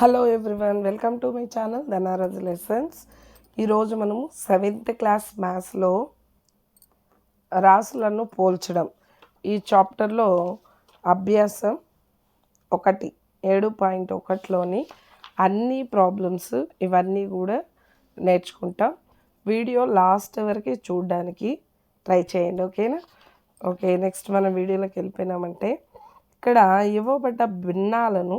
Hello everyone welcome to my channel Dhanaraj lessons. ఈరోజు మనము seventh class మ్యాథ్స్లో రాసులను పోల్చడం. ఈ చాప్టర్లో అభ్యాసం ఒకటి ఏడు పాయింట్ ఒకటిలోని అన్ని ప్రాబ్లమ్స్ ఇవన్నీ కూడా నేర్చుకుంటాం. వీడియో లాస్ట్ వరకు చూడడానికి ట్రై చేయండి ఓకేనా? ఓకే నెక్స్ట్ మనం వీడియోలోకి వెళ్ళిపోయినామంటే ఇక్కడ ఇవ్వబడ్డ భిన్నాలను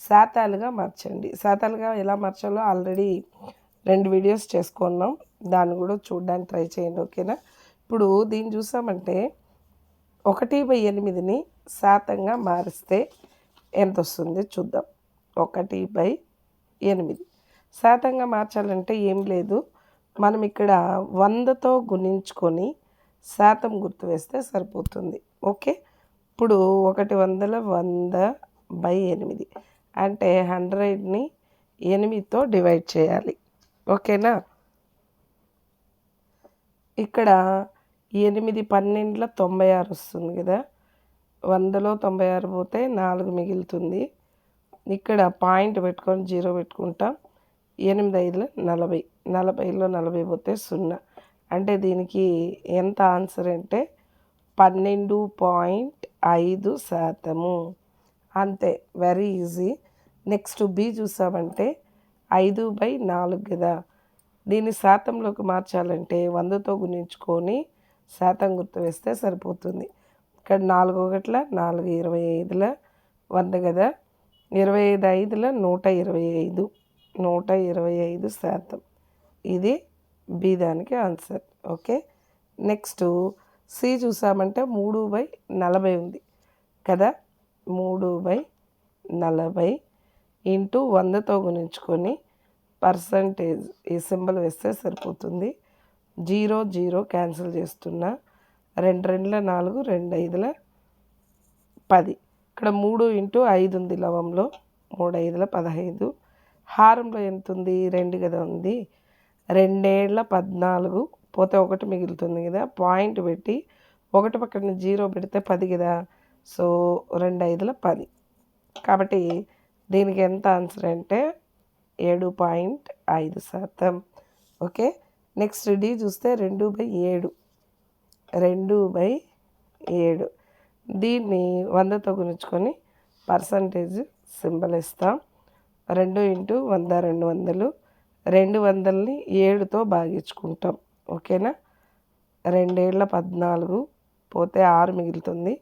శాతాలుగా మార్చండి. శాతాలుగా ఎలా మార్చాలో ఆల్రెడీ రెండు వీడియోస్ చేసుకున్నాం. దాన్ని కూడా చూడడానికి ట్రై చేయండి ఓకేనా? ఇప్పుడు దీన్ని చూసామంటే ఒకటి బై ఎనిమిదిని శాతంగా మారిస్తే ఎంత వస్తుంది చూద్దాం. ఒకటి బై ఎనిమిది. శాతంగా మార్చాలంటే ఏం లేదు. మనం ఇక్కడ వందతో గుణించుకొని శాతం గుర్తు వేస్తే సరిపోతుంది ఓకే? ఇప్పుడు ఒకటి వందల వంద బై ఎనిమిది. అంటే హండ్రెడ్ని ఎనిమిదితో డివైడ్ చేయాలి. ఓకేనా? ఇక్కడ ఎనిమిది పన్నెండులో తొంభై ఆరు వస్తుంది కదా? వందలో తొంభై ఆరు పోతే నాలుగు మిగులుతుంది. ఇక్కడ పాయింట్ పెట్టుకొని జీరో పెట్టుకుంటాం. ఎనిమిది ఐదులో నలభై. నలభైలో నలభై పోతే సున్నా. అంటే దీనికి ఎంత ఆన్సర్ అంటే పన్నెండు పాయింట్ ఐదు శాతము. అంతే. Very easy. నెక్స్ట్ బి చూసామంటే ఐదు బై నాలుగు కదా. దీన్ని శాతంలోకి మార్చాలంటే వందతో గుణించుకొని శాతం గుర్తు వేస్తే సరిపోతుంది. ఇక్కడ నాలుగు ఒకట్ల నాలుగు ఇరవై ఐదుల వంద కదా. ఇరవై ఐదు ఐదుల నూట ఇరవై ఐదు నూట ఇరవై ఐదు శాతం. ఇది బి దానికి ఆన్సర్. ఓకే? నెక్స్ట్ సి చూసామంటే మూడు బై నలభై ఉంది కదా. మూడు బై నలభై ఇంటూ వందతో గుణించుకొని పర్సంటేజ్ ఈ సింబల్ వేస్తే సరిపోతుంది. జీరో జీరో క్యాన్సిల్ చేస్తున్నా రెండు రెండుల నాలుగు రెండు ఐదుల పది. ఇక్కడ మూడు ఇంటూ ఐదు ఉంది లవంలో మూడు ఐదుల పదహైదు. హారంలో ఎంత ఉంది రెండు కదా ఉంది. రెండేళ్ళ పద్నాలుగు పోతే ఒకటి మిగులుతుంది కదా. పాయింట్ పెట్టి ఒకటి పక్కన జీరో పెడితే పది కదా. సో రెండు ఐదుల పది. కాబట్టి దీనికి ఎంత ఆన్సర్ అంటే ఏడు పాయింట్ ఐదు శాతం. ఓకే? నెక్స్ట్ డి చూస్తే రెండు బై ఏడు. రెండు బై ఏడు. దీన్ని వందతో గుణించుకొని పర్సంటేజ్ సింబల్ ఇస్తాం. రెండు ఇంటూ వంద రెండు వందలు. రెండు వందలని ఏడుతో భాగించుకుంటాం. ఓకేనా? రెండేళ్ళ పద్నాలుగు పోతే ఆరు మిగులుతుంది.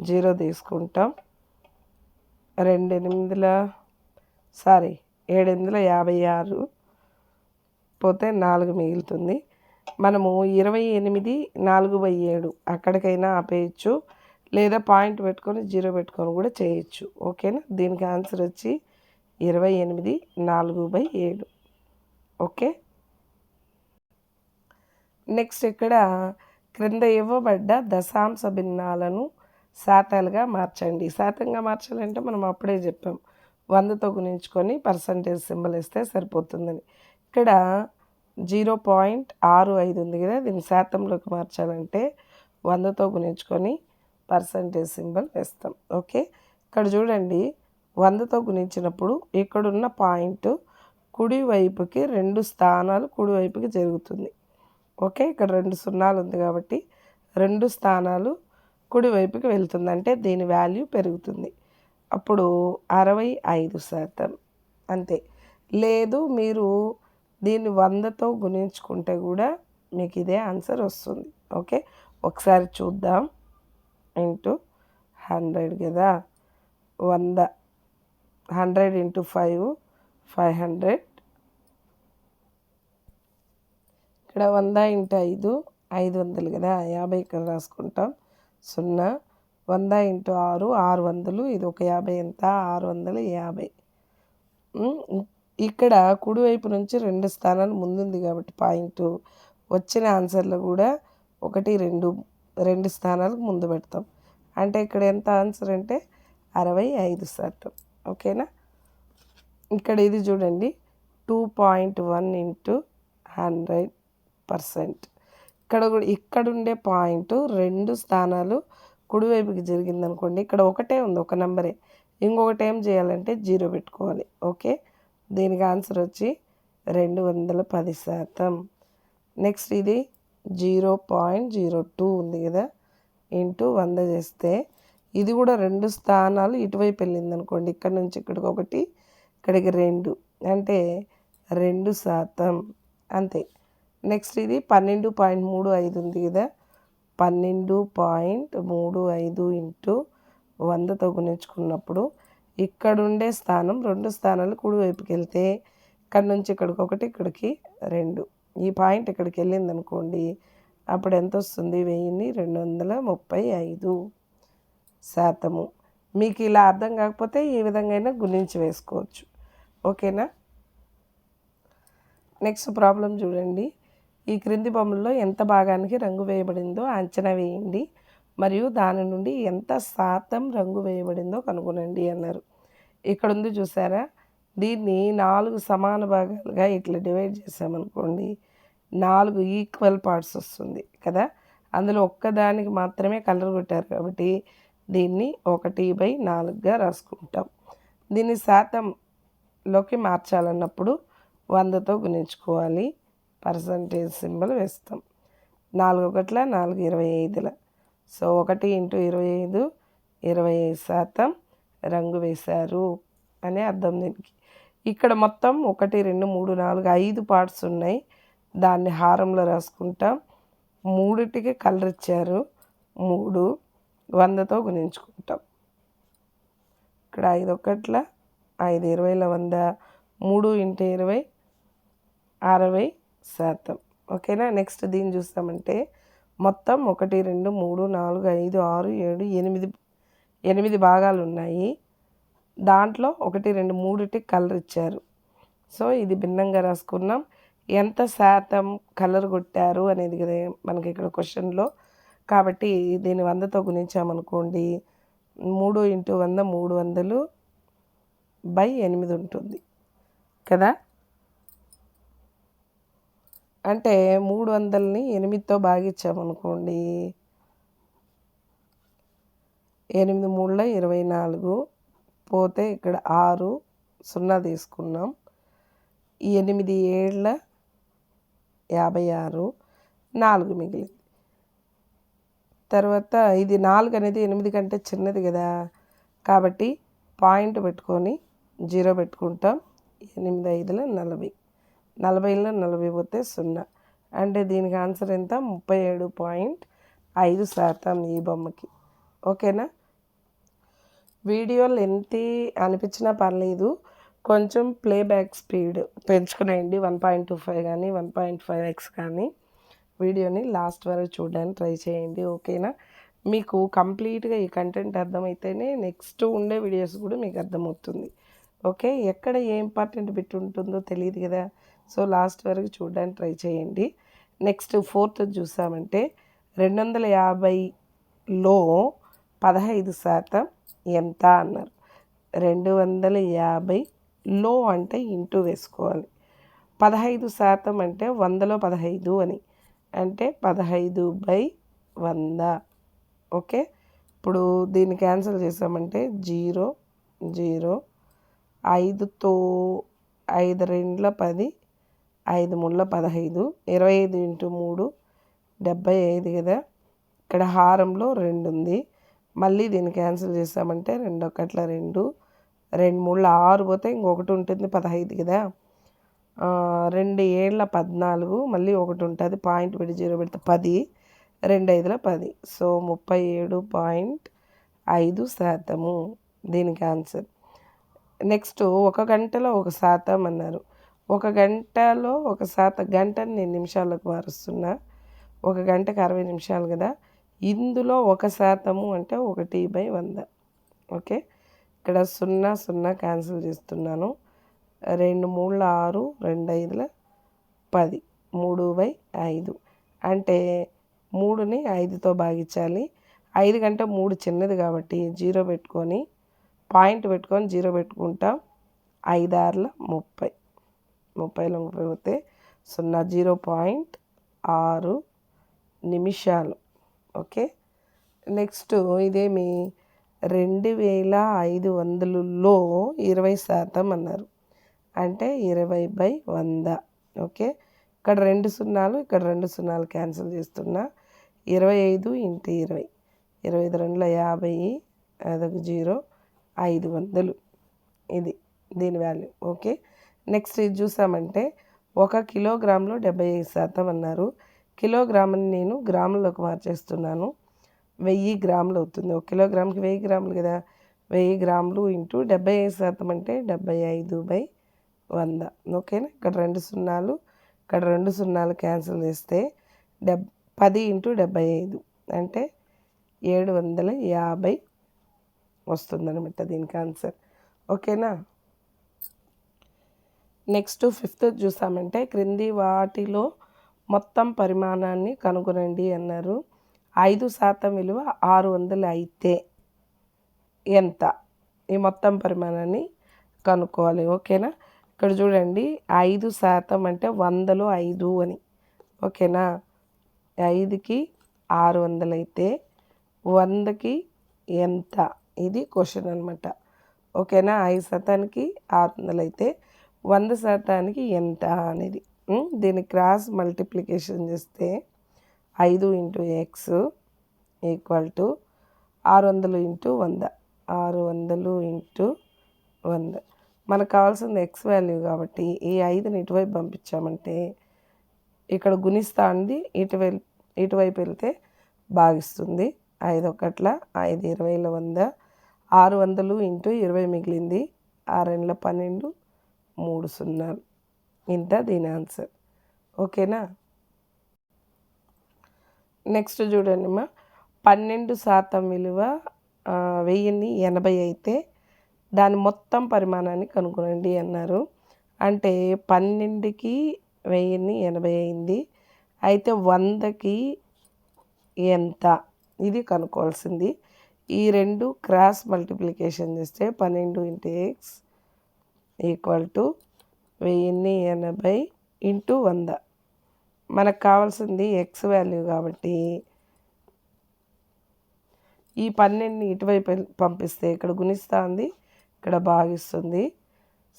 జీరో తీసుకుంటాం. రెండు ఎనిమిదిల సారీ ఏడు ఎనిమిదిల యాభై ఆరు పోతే నాలుగు మిగులుతుంది. మనము ఇరవై ఎనిమిది నాలుగు బై ఏడు అక్కడికైనా ఆపేయచ్చు. లేదా పాయింట్ పెట్టుకొని జీరో పెట్టుకొని కూడా చేయొచ్చు. ఓకేనా? దీనికి ఆన్సర్ వచ్చి ఇరవై ఎనిమిది నాలుగు బై ఏడు. ఓకే? నెక్స్ట్ ఇక్కడ క్రింద ఇవ్వబడ్డ దశాంశ భిన్నాలను శాతాలుగా మార్చండి. శాతంగా మార్చాలంటే మనం అప్పుడే చెప్పాం. వందతో గుణించుకొని పర్సంటేజ్ సింబల్ ఇస్తే సరిపోతుందని. ఇక్కడ జీరో పాయింట్ ఆరు ఐదు ఉంది కదా దీన్ని శాతంలోకి మార్చాలంటే వందతో గుణించుకొని పర్సంటేజ్ సింబల్ వేస్తాం. ఓకే? ఇక్కడ చూడండి వందతో గుణించినప్పుడు ఇక్కడున్న పాయింట్ కుడివైపుకి రెండు స్థానాలు కుడివైపుకి జరుగుతుంది. ఓకే? ఇక్కడ రెండు సున్నాలు ఉంది కాబట్టి రెండు స్థానాలు కుడివైపుకి వెళ్తుంది. అంటే దీని వాల్యూ పెరుగుతుంది. అప్పుడు అరవై ఐదు శాతం. అంతే. లేదు మీరు దీన్ని వందతో గుణించుకుంటే కూడా మీకు ఇదే ఆన్సర్ వస్తుంది. ఓకే? ఒకసారి చూద్దాం. ఇంటూ హండ్రెడ్ కదా? వంద. Hundred into five five hundred. ఇక్కడ వంద ఇంటూ ఐదు ఐదు వందలు కదా? యాభై ఇక్కడ రాసుకుంటాం. సున్నా వంద ఇంటూ ఆరు ఆరు వందలు ఇది ఒక యాభై ఎంత? ఆరు వందల యాభై. ఇక్కడ కుడివైపు నుంచి రెండు స్థానాలు ముందుంది కాబట్టి పాయింట్. వచ్చిన ఆన్సర్లో కూడా ఒకటి రెండు రెండు స్థానాలకు ముందు పెడతాం. అంటే ఇక్కడ ఎంత ఆన్సర్ అంటే అరవై ఐదు శాతం. ఓకేనా? ఇక్కడ ఇది చూడండి. Two point one into hundred percent. ఇక్కడ కూడా ఇక్కడ ఉండే పాయింట్ రెండు స్థానాలు కుడివైపుకి జరిగింది అనుకోండి ఇక్కడ ఒకటే ఉంది ఒక నెంబరే. ఇంకొకటి ఏం చేయాలంటే జీరో పెట్టుకోవాలి. ఓకే? దీనికి ఆన్సర్ వచ్చి రెండు వందల పది శాతం. నెక్స్ట్ ఇది జీరో పాయింట్ జీరో టూ ఉంది కదా. ఇంటూ వంద చేస్తే ఇది కూడా రెండు స్థానాలు ఇటువైపు వెళ్ళింది అనుకోండి ఇక్కడ నుంచి ఇక్కడికి ఒకటి ఇక్కడికి రెండు. అంటే రెండు శాతం. అంతే. నెక్స్ట్ ఇది పన్నెండు పాయింట్ మూడు ఐదు ఉంది కదా. పన్నెండు పాయింట్ మూడు ఐదు ఇంటూ వందతో గుణించుకున్నప్పుడు ఇక్కడ ఉండే స్థానం రెండు స్థానాలు కుడివైపుకి వెళ్తే ఇక్కడ నుంచి ఇక్కడికి ఒకటి ఇక్కడికి రెండు. ఈ పాయింట్ ఇక్కడికి వెళ్ళింది అనుకోండి అప్పుడు ఎంత వస్తుంది? వెయ్యిన్ని రెండు వందల ముప్పై ఐదు శాతము. మీకు ఇలా అర్థం కాకపోతే ఈ విధంగా అయినా గుణించి వేసుకోవచ్చు. ఓకేనా? నెక్స్ట్ ప్రాబ్లం చూడండి. ఈ క్రింది బొమ్మల్లో ఎంత భాగానికి రంగు వేయబడిందో అంచనా వేయండి. మరియు దాని నుండి ఎంత శాతం రంగు వేయబడిందో కనుగొనండి అన్నారు. ఇక్కడ ఉంది చూసారా? దీన్ని నాలుగు సమాన భాగాలుగా ఇట్లా డివైడ్ చేసామనుకోండి నాలుగు ఈక్వల్ పార్ట్స్ వస్తుంది కదా? అందులో ఒక్కదానికి మాత్రమే కలర్ కొట్టారు కాబట్టి దీన్ని ఒకటి బై నాలుగుగా రాసుకుంటాం. దీన్ని శాతంలోకి మార్చాలన్నప్పుడు వందతో గుణించుకోవాలి. పర్సంటేజ్ సింబల్ వేస్తాం. నాలుగు ఒకట్ల నాలుగు ఇరవై ఐదుల. సో ఒకటి ఇంటూ ఇరవై ఐదు ఇరవై ఐదు శాతం రంగు వేశారు అనే అర్థం దీనికి. ఇక్కడ మొత్తం ఒకటి రెండు మూడు నాలుగు ఐదు పార్ట్స్ ఉన్నాయి. దాన్ని హారంలో రాసుకుంటాం. మూడిటికి కలర్ ఇచ్చారు. మూడు వందతో గుణించుకుంటాం. ఇక్కడ ఐదు ఒకట్ల ఐదు ఇరవైల వంద మూడు ఇంటూ ఇరవై అరవై శాతం. ఓకేనా? నెక్స్ట్ దీన్ని చూస్తామంటే మొత్తం ఒకటి రెండు మూడు నాలుగు ఐదు ఆరు ఏడు ఎనిమిది ఎనిమిది భాగాలు ఉన్నాయి దాంట్లో ఒకటి రెండు మూడిటి కలర్ ఇచ్చారు. సో ఇది భిన్నంగా రాసుకున్నాం. ఎంత శాతం కలర్ కొట్టారు అనేది కదా మనకి ఇక్కడ క్వశ్చన్లో. కాబట్టి దీన్ని వందతో గుణించామనుకోండి మూడు ఇంటూ వంద మూడు వందలు బై ఎనిమిది ఉంటుంది. కదా? అంటే మూడు వందలని ఎనిమిదితో భాగించామనుకోండి. ఎనిమిది మూడుల ఇరవై నాలుగు పోతే ఇక్కడ ఆరు సున్నా తీసుకున్నాం. ఎనిమిది ఏళ్ళ యాభై ఆరు నాలుగు మిగిలింది. తర్వాత ఇది నాలుగు అనేది ఎనిమిది కంటే చిన్నది కదా. కాబట్టి పాయింట్ పెట్టుకొని జీరో పెట్టుకుంటాం. ఎనిమిది ఐదుల నలభై. నలభైలో నలభై పోతే సున్నా. అంటే దీనికి ఆన్సర్ ఎంత? ముప్పై ఏడు పాయింట్ ఐదు శాతం ఈ బొమ్మకి. ఓకేనా? వీడియో లెంతీ అనిపించినా పర్లేదు. కొంచెం ప్లేబ్యాక్ స్పీడ్ పెంచుకునేయండి. వన్ పాయింట్ టూ ఫైవ్ కానీ వన్ పాయింట్ ఫైవ్ ఎక్స్ కానీ వీడియోని లాస్ట్ వరకు చూడడానికి ట్రై చేయండి. ఓకేనా? మీకు కంప్లీట్గా ఈ కంటెంట్ అర్థమైతేనే నెక్స్ట్ ఉండే వీడియోస్ కూడా మీకు అర్థమవుతుంది. ఓకే? ఎక్కడ ఏ ఇంపార్టెంట్ బిట్ ఉంటుందో తెలియదు కదా. సో లాస్ట్ వరకు చూడడానికి ట్రై చేయండి. నెక్స్ట్ ఫోర్త్ చూసామంటే రెండు వందల యాభైలో పదహైదు శాతం ఎంత అన్నారు. రెండు వందల యాభై లో అంటే ఇంటూ వేసుకోవాలి. పదహైదు శాతం అంటే వందలో పదహైదు అని. అంటే పదహైదు బై వంద. ఓకే? ఇప్పుడు దీన్ని క్యాన్సిల్ చేసామంటే జీరో జీరో ఐదుతో ఐదు రెండుల పది ఐదు మూడుల పదహైదు ఇరవై ఐదు ఇంటూ మూడు డెబ్బై ఐదు కదా. ఇక్కడ హారంలో రెండు ఉంది. మళ్ళీ దీన్ని క్యాన్సిల్ చేసామంటే రెండు ఒకట్ల రెండు రెండు మూడుల ఆరు పోతే ఇంకొకటి ఉంటుంది పదహైదు కదా. రెండు ఏళ్ళ పద్నాలుగు మళ్ళీ ఒకటి ఉంటుంది పాయింట్ పెట్టి జీరో పెడితే పది రెండు ఐదుల పది. సో ముప్పై ఏడు పాయింట్ ఐదు శాతము దీనికి ఆన్సర్. నెక్స్ట్ ఒక గంటలో ఒక శాతం అన్నారు. ఒక గంటలో ఒక శాతం గంటని నేను నిమిషాలకు మారుస్తున్నా. ఒక గంటకు అరవై నిమిషాలు కదా. ఇందులో ఒక శాతము అంటే ఒకటి బై వంద. ఓకే? ఇక్కడ సున్నా సున్నా క్యాన్సిల్ చేస్తున్నాను. రెండు మూడుల ఆరు రెండు ఐదుల పది. మూడు బై ఐదు. అంటే మూడుని ఐదుతో భాగించాలి. ఐదు కంటే మూడు చిన్నది కాబట్టి జీరో పెట్టుకొని పాయింట్ పెట్టుకొని జీరో పెట్టుకుంటాం. ఐదారుల ముప్పై. ముప్పైలో ముప్పై పోతే సున్నా జీరో పాయింట్ ఆరు నిమిషాలు. ఓకే? నెక్స్ట్ ఇదేమి రెండు వేల ఐదు వందలలో ఇరవై శాతం అన్నారు. అంటే ఇరవై బై వంద. ఓకే? ఇక్కడ రెండు సున్నాలు ఇక్కడ రెండు సున్నాలు క్యాన్సిల్ చేస్తున్నా. ఇరవై ఐదు ఇంటి ఇరవై. ఇరవై ఐదు రెండుల యాభై అదొక జీరో ఐదు వందలు. ఇది దీని వాల్యూ. ఓకే? నెక్స్ట్ ఇది చూసామంటే ఒక కిలోగ్రామ్లో డెబ్బై ఐదు శాతం అన్నారు. కిలోగ్రామ్ని నేను గ్రాముల్లోకి మార్చేస్తున్నాను. వెయ్యి గ్రాములు అవుతుంది. ఒక కిలోగ్రామ్కి వెయ్యి గ్రాములు కదా? వెయ్యి గ్రాములు ఇంటూ డెబ్బై ఐదు శాతం అంటే డెబ్బై ఐదు బై వంద. ఓకేనా? ఇక్కడ రెండు సున్నాలు ఇక్కడ రెండు సున్నాలు క్యాన్సిల్ చేస్తే డెబ్ పది ఇంటూ డెబ్బై ఐదు అంటే ఏడు వందల యాభై వస్తుందనమాట దీనికి ఆన్సర్. ఓకేనా? నెక్స్ట్ ఫిఫ్త్ చూసామంటే క్రింది వాటిలో మొత్తం పరిమాణాన్ని కనుగొనండి అన్నారు. ఐదు శాతం విలువ ఆరు వందలు అయితే ఎంత? ఈ మొత్తం పరిమాణాన్ని కనుక్కోవాలి. ఓకేనా? ఇక్కడ చూడండి ఐదు శాతం అంటే వందలు ఐదు అని. ఓకేనా? ఐదుకి ఆరు వందలు అయితే వందకి ఎంత? ఇది క్వశ్చన్ అనమాట ఓకేనా? ఐదు శాతానికి ఆరు వందలు అయితే వంద శాతానికి ఎంత అనేది. దీన్ని క్రాస్ మల్టిప్లికేషన్ చేస్తే ఐదు ఇంటూ ఎక్స్ ఈక్వల్ టు ఆరు వందలు ఇంటూ వంద. ఆరు వందలు ఇంటూ వంద. మనకు కావాల్సింది ఎక్స్ వాల్యూ కాబట్టి ఈ ఐదుని ఇటువైపు పంపించామంటే ఇక్కడ గుణిస్తా అంది ఇటువైపు ఇటువైపు వెళ్తే భాగిస్తుంది. ఐదు ఒకట్ల ఐదు ఇరవైల వంద. ఆరు వందలు ఇంటూ ఇరవై మిగిలింది. ఆరెండ్ల పన్నెండు మూడు సున్నాలు. ఇంత దీని ఆన్సర్. ఓకేనా? నెక్స్ట్ చూడండి మా పన్నెండు శాతం విలువ వెయ్యిన్ని ఎనభై అయితే దాని మొత్తం పరిమాణాన్ని కనుగొనండి అన్నారు. అంటే పన్నెండుకి వెయ్యిన్ని ఎనభై అయింది. అయితే వందకి ఎంత? ఇది కనుక్కోవాల్సింది. ఈ రెండు క్రాస్ మల్టిప్లికేషన్ చేస్తే పన్నెండు ఇంటూ ఎక్స్ ఈక్వల్ టు వెయ్యిన్ని ఎనభై ఇంటూ వంద. మనకు కావాల్సింది ఎక్స్ వాల్యూ కాబట్టి ఈ పన్నెండుని ఇటువైపు పంపిస్తే ఇక్కడ గుణిస్తూ ఉంది ఇక్కడ భాగిస్తుంది.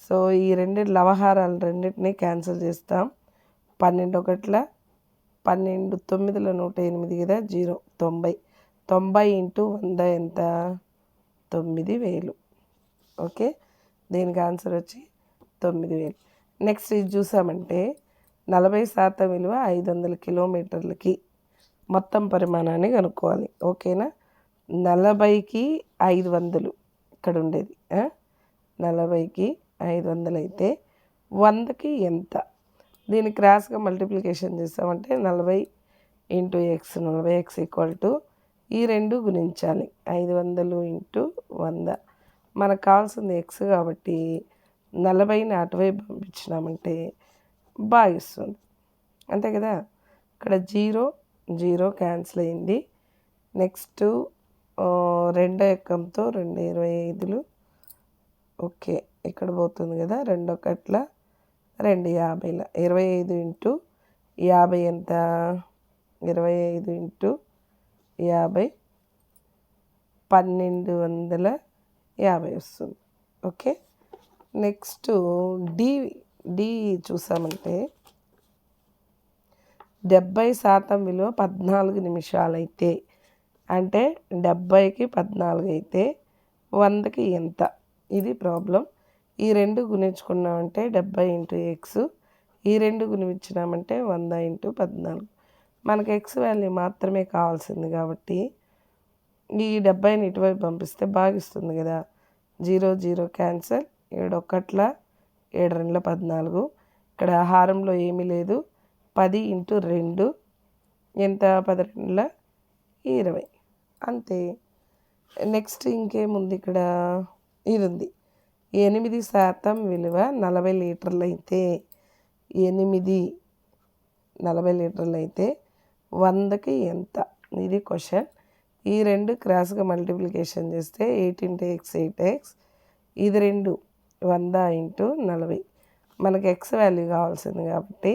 సో ఈ రెండు లవహారాలు రెండింటినీ క్యాన్సిల్ చేస్తాం. పన్నెండు ఒకట్ల పన్నెండు తొమ్మిదిలో నూట ఎనిమిది కదా జీరో తొంభై. తొంభై ఇంటూ వంద ఎంత? తొమ్మిది వేలు. ఓకే? దీనికి ఆన్సర్ వచ్చి తొమ్మిది వేలు. నెక్స్ట్ ఇది చూసామంటే నలభై శాతం విలువ ఐదు వందల కిలోమీటర్లకి మొత్తం పరిమాణాన్ని కనుక్కోవాలి. ఓకేనా? నలభైకి ఐదు వందలు ఇక్కడ ఉండేది. నలభైకి ఐదు వందలు అయితే వందకి ఎంత? దీన్ని క్రాస్గా మల్టిప్లికేషన్ చేస్తామంటే నలభై ఇంటూ ఎక్స్ నలభై ఎక్స్ ఈక్వల్ టు ఈ రెండు గుణించాలి. ఐదు వందలు ఇంటూ వంద. మనకు కావాల్సింది ఎక్స్ కాబట్టి నలభైని అటువైపు పంపించినామంటే భాగిస్తుంది అంతే కదా? ఇక్కడ జీరో జీరో క్యాన్సిల్ అయింది. నెక్స్ట్ రెండో ఎక్కంతో రెండు ఇరవై ఐదులు. ఓకే ఇక్కడ పోతుంది కదా? రెండు రెండు యాభైల. ఇరవై ఐదు ఇంటూ యాభై ఎంత? ఇరవై ఐదు ఇంటూ యాభై పన్నెండు వందల యాభై వస్తుంది. ఓకే? నెక్స్ట్ డి డి చూసామంటే డెబ్బై శాతం విలువ పద్నాలుగు నిమిషాలైతే అంటే డెబ్బైకి పద్నాలుగు అయితే వందకి ఎంత? ఇది ప్రాబ్లం. ఈ రెండు గుణించుకున్నామంటే డెబ్బై ఇంటూ ఎక్స్ ఈ రెండు గుణించినామంటే వంద ఇంటూ పద్నాలుగు. మనకు ఎక్స్ వాల్యూ మాత్రమే కావాల్సింది కాబట్టి ఈ డెబ్బైని ఇటువైపు పంపిస్తే బాగిస్తుంది కదా. జీరో జీరో క్యాన్సల్ ఏడు ఒక్కట్ల ఏడు రెండుల పద్నాలుగు. ఇక్కడ హారంలో ఏమీ లేదు. పది ఇంటూ రెండు ఎంత? పది రెండుల ఇరవై. అంతే. నెక్స్ట్ ఇంకేముంది ఇక్కడ? ఇది ఉంది ఎనిమిది శాతం విలువ నలభై లీటర్లు అయితే ఎనిమిది నలభై లీటర్లు అయితే వందకి ఎంత? ఇది క్వశ్చన్. ఈ రెండు క్రాస్గా మల్టిప్లికేషన్ చేస్తే eight into x eight x ఇది రెండు వంద ఇంటూ నలభై. మనకి ఎక్స్ వాల్యూ కావాల్సింది కాబట్టి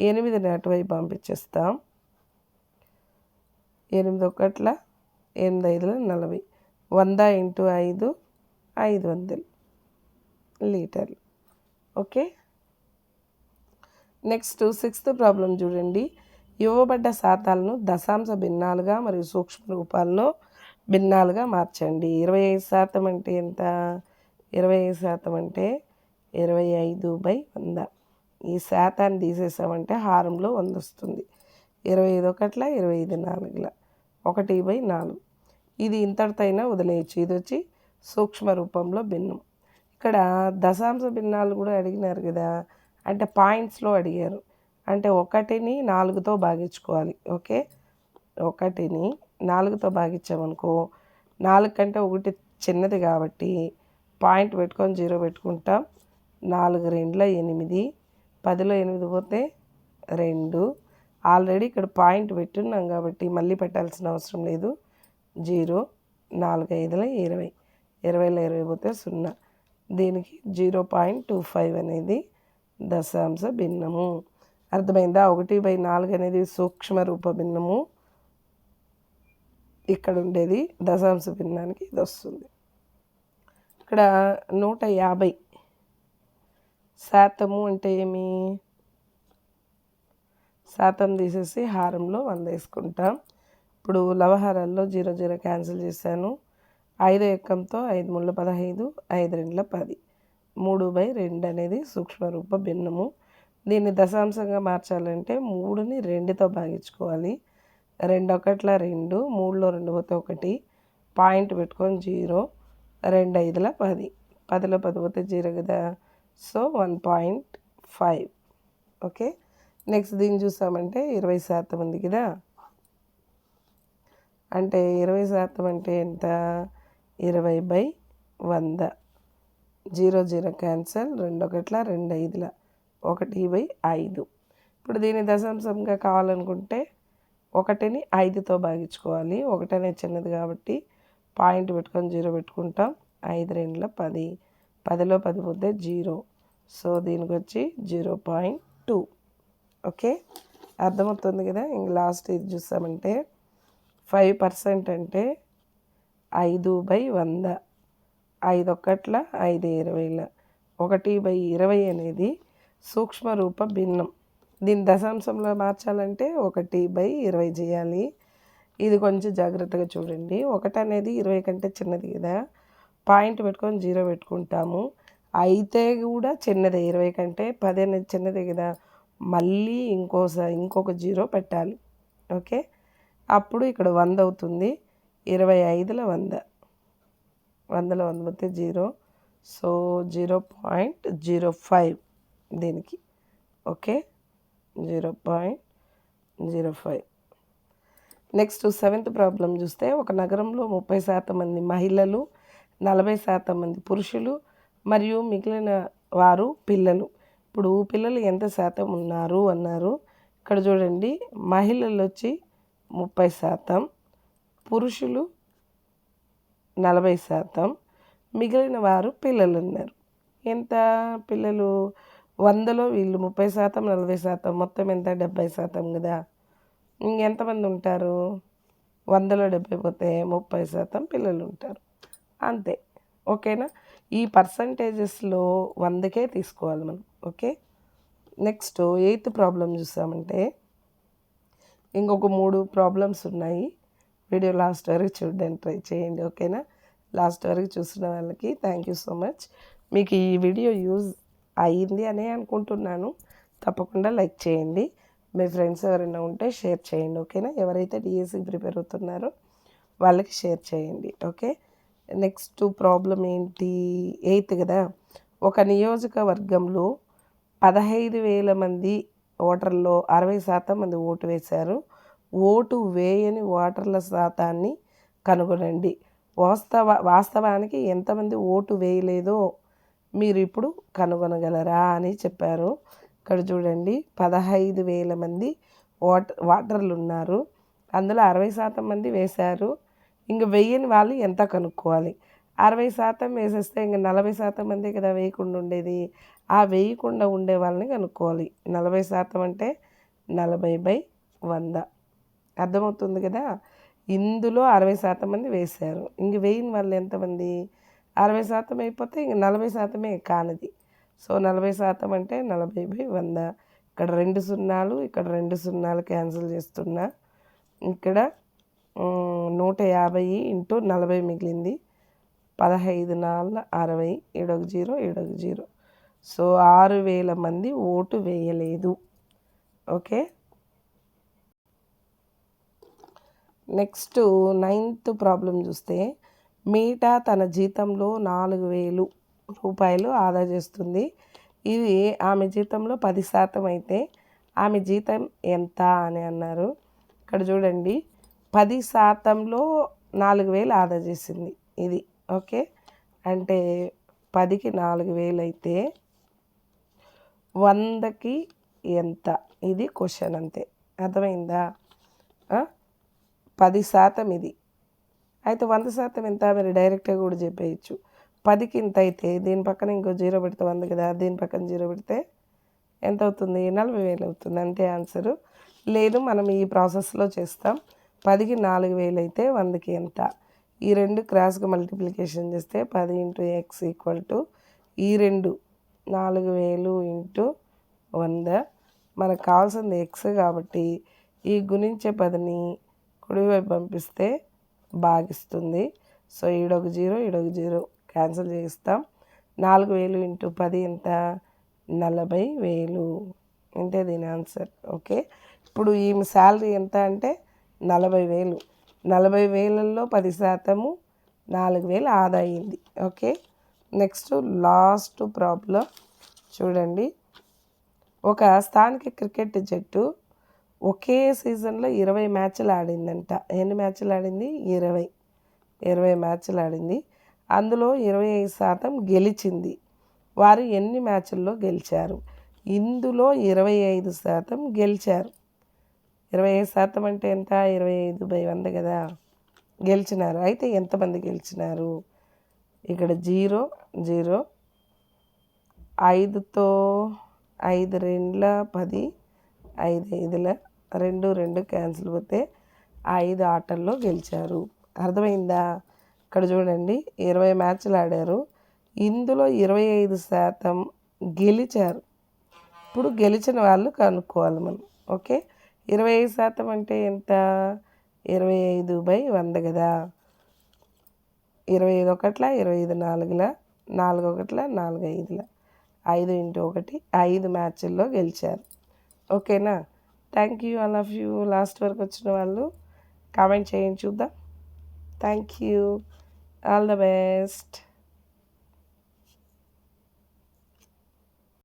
ఎనిమిదిని అటువైపు పంపించేస్తాం. ఎనిమిది ఒకట్ల ఎనిమిది ఐదుల నలభై. వంద ఇంటూ ఐదు ఐదు వందలు లీటర్లు. ఓకే? నెక్స్ట్ సిక్స్త్ ప్రాబ్లం చూడండి. ఇవ్వబడ్డ శాతాలను దశాంశ భిన్నాలుగా మరియు సూక్ష్మ రూపాల్లో భిన్నాలుగా మార్చండి. ఇరవై ఐదు శాతం అంటే ఎంత? ఇరవై ఐదు శాతం అంటే ఇరవై ఐదు బై వంద. ఈ శాతాన్ని తీసేసామంటే హారంలో వంద వస్తుంది. ఇరవై ఐదు ఒకట్ల ఇరవై ఐదు నాలుగుల. ఒకటి బై నాలుగు. ఇది ఇంతటితైనా వదిలేయచ్చు. ఇది వచ్చి సూక్ష్మ రూపంలో భిన్నం. ఇక్కడ దశాంశ భిన్నాలు కూడా అడిగినారు కదా. అంటే పాయింట్స్లో అడిగారు. అంటే ఒకటిని నాలుగుతో భాగించుకోవాలి ఓకే? ఒకటిని నాలుగుతో భాగించామనుకో నాలుగు కంటే ఒకటి చిన్నది కాబట్టి పాయింట్ పెట్టుకొని జీరో పెట్టుకుంటాం. నాలుగు రెండులో ఎనిమిది పదిలో ఎనిమిది పోతే రెండు. ఆల్రెడీ ఇక్కడ పాయింట్ పెట్టున్నాం కాబట్టి మళ్ళీ పెట్టాల్సిన అవసరం లేదు. జీరో నాలుగు ఐదుల ఇరవై. ఇరవైలో ఇరవై పోతే సున్నా. దీనికి జీరో పాయింట్ టూ ఫైవ్ అనేది దశాంశ భిన్నము. అర్థమైందా? ఒకటి బై నాలుగు అనేది సూక్ష్మ రూప భిన్నము. ఇక్కడ ఉండేది దశాంశ భిన్నానికి ఇది వస్తుంది. ఇక్కడ నూట యాభై. శాతము అంటే ఏమి? శాతం తీసేసి హారంలో వంద వేసుకుంటాం. ఇప్పుడు లవహారాల్లో జీరో జీరో క్యాన్సిల్ చేశాను. ఐదు ఎక్కంతో ఐదు ముళ్ళ పదహైదు ఐదు రెండుల పది. మూడు బై రెండు అనేది సూక్ష్మరూప భిన్నము. దీన్ని దశాంశంగా మార్చాలంటే మూడుని రెండుతో భాగించుకోవాలి. రెండు ఒకట్ల రెండు మూడులో రెండు పోతే ఒకటి. పాయింట్ పెట్టుకొని జీరో రెండు ఐదుల పది. పదిలో పది పోతే జీరో కదా. So one point five. Okay? Next దీన్ని చూసామంటే ఇరవై శాతం ఉంది కదా. అంటే ఇరవై శాతం అంటే ఎంత? ఇరవై బై వంద. జీరో జీరో క్యాన్సల్ రెండు ఒకట్ల రెండు ఐదుల. ఒకటి బై ఐదు. ఇప్పుడు దీన్ని దశాంశంగా కావాలనుకుంటే ఒకటిని ఐదుతో భాగించుకోవాలి. ఒకటి అనేది చిన్నది కాబట్టి పాయింట్ పెట్టుకొని జీరో పెట్టుకుంటాం. ఐదు రెండుల పది. పదిలో పది పోతే జీరో. సో దీనికి వచ్చి జీరో పాయింట్ టూ. ఓకే? అర్థమవుతుంది కదా? ఇంక లాస్ట్ ఇది చూసామంటే ఫైవ్ పర్సెంట్ అంటే ఐదు బై వంద. ఐదు ఒక్కట్ల ఐదు ఇరవైల. ఒకటి బై ఇరవై అనేది సూక్ష్మ రూప భిన్నం. దీన్ని దశాంశంలో మార్చాలంటే ఒకటి బై ఇరవై చేయాలి. ఇది కొంచెం జాగ్రత్తగా చూడండి. ఒకటి అనేది ఇరవై కంటే చిన్నది కదా. పాయింట్ పెట్టుకొని జీరో పెట్టుకుంటాము. అయితే కూడా చిన్నదే. ఇరవై కంటే పది అనేది చిన్నదే కదా. మళ్ళీ ఇంకోసారి ఇంకొక జీరో పెట్టాలి. ఓకే? అప్పుడు ఇక్కడ వంద అవుతుంది. ఇరవై ఐదుల వంద. వందల వంద పోతే zero. So zero point zero five. దీనికి. Okay? Zero point zero five. Next seventh problem చూస్తే ఒక నగరంలో ముప్పై శాతం మంది మహిళలు నలభై శాతం మంది పురుషులు మరియు మిగిలిన వారు పిల్లలు. ఇప్పుడు పిల్లలు ఎంత శాతం ఉన్నారు అన్నారు. ఇక్కడ చూడండి మహిళలు వచ్చి ముప్పై శాతం పురుషులు నలభై శాతం మిగిలిన వారు పిల్లలు ఉన్నారు ఎంత పిల్లలు? వందలో వీళ్ళు ముప్పై శాతం నలభై శాతం మొత్తం ఎంత? డెబ్బై శాతం కదా. ఇంకెంతమంది ఉంటారు? వందలో డెబ్బై పోతే ముప్పై శాతం పిల్లలు ఉంటారు. అంతే. ఓకేనా? ఈ పర్సంటేజెస్లో వందకే తీసుకోవాలి మనం. ఓకే? నెక్స్ట్ ఎయిత్ ప్రాబ్లం చూసామంటే ఇంకొక మూడు ప్రాబ్లమ్స్ ఉన్నాయి. వీడియో లాస్ట్ వరకు చూడడానికి ట్రై చేయండి. ఓకేనా? లాస్ట్ వరకు చూసిన వాళ్ళకి థ్యాంక్ యూ సో మచ్. మీకు ఈ వీడియో యూజ్ అయ్యింది అనే అనుకుంటున్నాను. తప్పకుండా లైక్ చేయండి. మీ ఫ్రెండ్స్ ఎవరైనా ఉంటే షేర్ చేయండి ఓకేనా? ఎవరైతే డిఎస్సి ప్రిపేర్ అవుతున్నారో వాళ్ళకి షేర్ చేయండి ఓకే? నెక్స్ట్ ప్రాబ్లం ఏంటి? ఎయిత్ కదా? ఒక నియోజకవర్గంలో పదహైదు వేల మంది ఓటర్లో అరవై శాతం మంది ఓటు వేశారు. ఓటు వేయని ఓటర్ల శాతాన్ని కనుగొనండి. వాస్తవ వాస్తవానికి ఎంతమంది ఓటు వేయలేదో మీరు ఇప్పుడు కనుగొనగలరా అని చెప్పారు. ఇక్కడ చూడండి పదహైదు వేల మంది వాటర్ వాటర్లు ఉన్నారు అందులో అరవై శాతం మంది వేశారు. ఇంక వెయ్యని వాళ్ళు ఎంత కనుక్కోవాలి? అరవై శాతం వేసేస్తే ఇంక నలభై శాతం మంది కదా వేయకుండా ఉండేది. ఆ వేయకుండా ఉండే వాళ్ళని కనుక్కోవాలి. నలభై శాతం అంటే నలభై బై వంద. అర్థమవుతుంది కదా? ఇందులో అరవై శాతం మంది వేశారు. ఇంక వేయని వాళ్ళు ఎంతమంది? అరవై శాతం అయిపోతే ఇంక నలభై శాతమే కానిది. సో నలభై శాతం అంటే నలభై బై వంద. ఇక్కడ రెండు సున్నాలు ఇక్కడ రెండు సున్నాలు క్యాన్సిల్ చేస్తున్నా. ఇక్కడ నూట యాభై ఇంటూ నలభై మిగిలింది. పదహైదు నాలుగు అరవై ఏడొక జీరో ఏడొక జీరో. సో ఆరు వేల మంది ఓటు వేయలేదు. ఓకే? నెక్స్ట్ నైన్త్ ప్రాబ్లం చూస్తే మీటా తన జీతంలో నాలుగు వేలు రూపాయలు ఆదా చేస్తుంది. ఇది ఆమె జీతంలో పది శాతం అయితే ఆమె జీతం ఎంత అని అన్నారు. ఇక్కడ చూడండి పది శాతంలో నాలుగు వేలు ఆదా చేసింది ఇది. ఓకే? అంటే పదికి నాలుగు వేలు అయితే వందకి ఎంత? ఇది క్వశ్చన్ అంతే. అర్థమైందా? పది శాతం ఇది. అయితే వంద శాతం ఇంత మీరు డైరెక్ట్గా కూడా చెప్పేయచ్చు. పదికి ఇంత అయితే దీని పక్కన ఇంకో జీరో పెడితే వంద కదా దీని పక్కన జీరో పెడితే ఎంత అవుతుంది నలభై వేలు అవుతుంది. అంతే ఆన్సరు లేదు మనం ఈ ప్రాసెస్లో చేస్తాం. పదికి నాలుగు వేలు అయితే వందకి ఎంత? ఈ రెండు క్రాస్గా మల్టిప్లికేషన్ చేస్తే పది ఇంటూ ఎక్స్ ఈక్వల్ టు ఈ రెండు నాలుగు వేలు ఇంటూ వంద. మనకు కావాల్సింది ఎక్స్ కాబట్టి ఈ గుణించే పదిని కుడివైపు పంపిస్తే భాగిస్తుంది సో ఈడొక జీరో ఈడొక జీరో క్యాన్సిల్ చేస్తాం నాలుగు వేలు ఇంటూ పది ఎంత? నలభై వేలు. ఇంతే దీని ఆన్సర్. ఓకే? ఇప్పుడు ఈమె శాలరీ ఎంత అంటే నలభై వేలు. నలభై వేలల్లో పది శాతము నాలుగు వేలు ఆదా అయింది ఓకే? నెక్స్ట్ లాస్ట్ ప్రాబ్లం చూడండి. ఒక స్థానిక క్రికెట్ జట్టు ఒకే సీజన్లో ఇరవై మ్యాచ్లు ఆడిందంట. ఎన్ని మ్యాచ్లు ఆడింది? ఇరవై. ఇరవై మ్యాచ్లు ఆడింది. అందులో ఇరవై ఐదు శాతం గెలిచింది. వారు ఎన్ని మ్యాచ్ల్లో గెలిచారు? ఇందులో ఇరవై ఐదు శాతం గెలిచారు. ఇరవై ఐదు శాతం అంటే ఎంత? ఇరవై ఐదు బై వంద కదా. గెలిచినారు. అయితే ఎంతమంది గెలిచినారు? ఇక్కడ జీరో జీరో. ఐదుతో ఐదు రెండ్ల పది ఐదు ఐదుల రెండు రెండు క్యాన్సిల్ పోతే ఐదు ఆటల్లో గెలిచారు. అర్థమైందా? ఇక్కడ చూడండి ఇరవై మ్యాచ్లు ఆడారు. ఇందులో ఇరవై ఐదు శాతం గెలిచారు. ఇప్పుడు గెలిచిన వాళ్ళు కనుక్కోవాలి మనం ఓకే? ఇరవై ఐదు శాతం అంటే ఎంత? ఇరవై ఐదు బై వంద కదా? ఇరవై ఐదు ఒకట్ల ఇరవై ఐదు నాలుగుల నాలుగు ఒకట్ల నాలుగు ఐదుల. ఐదు ఇంటూ ఒకటి ఐదు మ్యాచ్ల్లో గెలిచారు. ఓకేనా? Thank you. All of you. Last వరకు వచ్చిన వాళ్ళు కామెంట్ చేయండి చూద్దాం. Thank you. All the best.